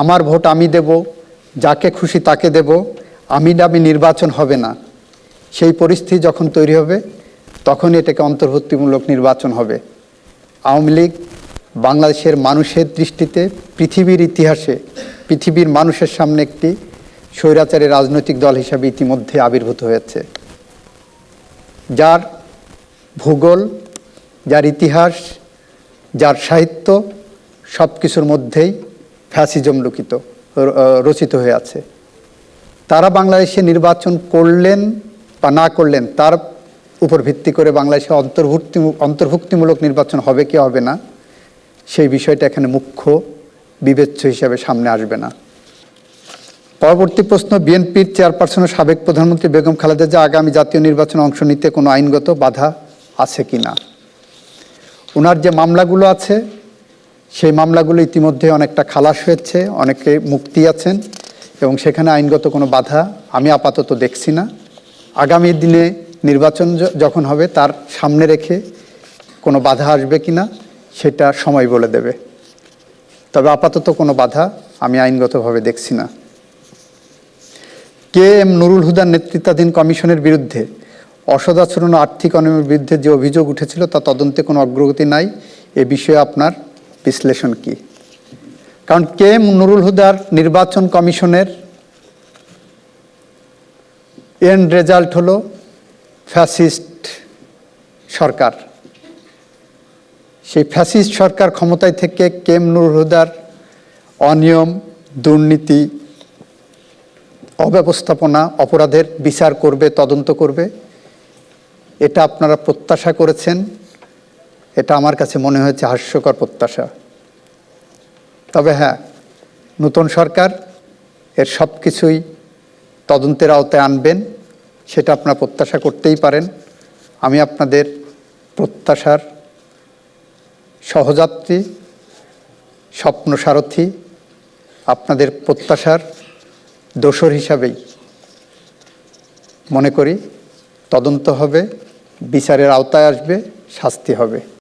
আমার ভোট আমি দেব, যাকে খুশি তাকে দেব আমি দামি নির্বাচন হবে না। সেই পরিস্থিতি যখন তৈরি হবে তখন এটাকে অন্তর্ভুক্তিমূলক নির্বাচন হবে। আওয়ামী লীগ বাংলাদেশের মানুষের দৃষ্টিতে পৃথিবীর ইতিহাসে, পৃথিবীর মানুষের সামনে একটি স্বৈরাচারী রাজনৈতিক দল হিসাবে ইতিমধ্যে আবির্ভূত হয়েছে। যার ভূগোল, যার ইতিহাস, যার সাহিত্য সব কিছুর মধ্যেই ফ্যাসিজম লুকিত রচিত হয়ে আছে। তারা বাংলাদেশে নির্বাচন করলেন বা না করলেন, তার উপর ভিত্তি করে বাংলাদেশে অন্তর্ভুক্তি, অন্তর্ভুক্তিমূলক নির্বাচন হবে কি হবে না, সেই বিষয়টা এখানে মুখ্য বিবেচ্য হিসাবে সামনে আসবে না। পরবর্তী প্রশ্ন, বিএনপির চেয়ারপারসন সাবেক প্রধানমন্ত্রী বেগম খালেদা জিয়া আগামী জাতীয় নির্বাচনে অংশ নিতে কোনো আইনগত বাধা আছে কি না? ওনার যে মামলাগুলো আছে সেই মামলাগুলো ইতিমধ্যে অনেকটা খালাস হয়েছে, অনেকে মুক্তি আছেন এবং সেখানে আইনগত কোনো বাধা আমি আপাতত দেখছি না। আগামী দিনে নির্বাচন যখন হবে তার সামনে রেখে কোনো বাধা আসবে কি না, সেটা সময় বলে দেবে। তবে আপাতত কোনো বাধা আমি আইনগতভাবে দেখছি না। কে এম নুরুল হুদার নেতৃত্বাধীন কমিশনের বিরুদ্ধে অসদাচরণ আর্থিক অনিয়মের বিরুদ্ধে যে অভিযোগ উঠেছিল তা তদন্তে কোনো অগ্রগতি নাই, এ বিষয়ে আপনার বিশ্লেষণ কি? কারণ কে নুরুল হুদার নির্বাচন কমিশনের এন্ড রেজাল্ট হলো ফ্যাসিস্ট সরকার। সেই ফ্যাসিস্ট সরকার ক্ষমতায় থেকে কেম নুরুল হুদার অনিয়ম, দুর্নীতি, অব্যবস্থাপনা, অপরাধের বিচার করবে, তদন্ত করবে, এটা আপনারা প্রত্যাশা করেছেন। এটা আমার কাছে মনে হয়েছে হাস্যকর প্রত্যাশা। তবে হ্যাঁ নতুন সরকার এর সব কিছুই তদন্তের আওতায় আনবেন, সেটা আপনারা প্রত্যাশা করতেই পারেন। আমি আপনাদের প্রত্যাশার সহযাত্রী স্বপ্ন সারথী আপনাদের প্রত্যাশার দোসর হিসাবেই মনে করি তদন্ত হবে, বিচারের আওতায় আসবে, শাস্তি হবে।